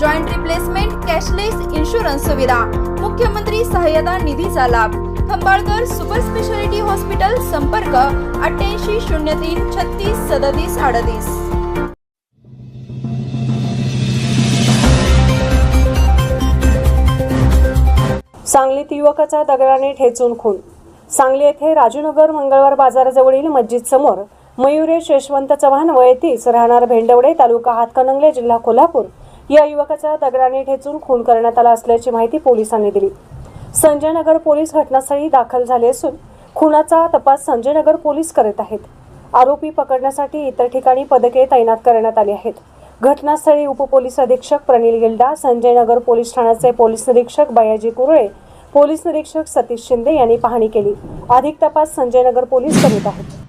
joint replacement cashless insurance सुविधा मुख्यमंत्री सहाय्यता निधीचा लाभ. खंबाळकर सुपर स्पेशालिटी हॉस्पिटल संपर्क अठ्ठ्याऐंशी शून्य तीन छत्तीस सदतीस अडतीस. सांगलीत युवकाचा दगडाने ठेचून खून. सांगली येथे राजूनगर मंगळवार बाजाराजवळील मस्जिद समोर मयुरेश यशवंत चव्हाण वय तीस राहणार भेंडवडे तालुका हातकणंगले जिल्हा कोल्हापूर या युवकाचा दगडाने ठेचून खून करण्यात आला असल्याची माहिती पोलिसांनी दिली. संजय नगर पोलीस घटनास्थळी दाखल झाले असून खुनाचा तपास संजय नगर पोलीस करत आहेत. आरोपी पकडण्यासाठी इतर ठिकाणी पदके तैनात करण्यात आली आहेत. घटनास्थळी उपपोलीस अधीक्षक प्रनिल गिल्डा संजय नगर पोलीस ठाण्याचे पोलीस निरीक्षक बयाजी कुरळे पोलीस निरीक्षक सतीश शिंदे यांनी पाहणी केली. अधिक तपास संजय नगर पोलीस करीत आहेत.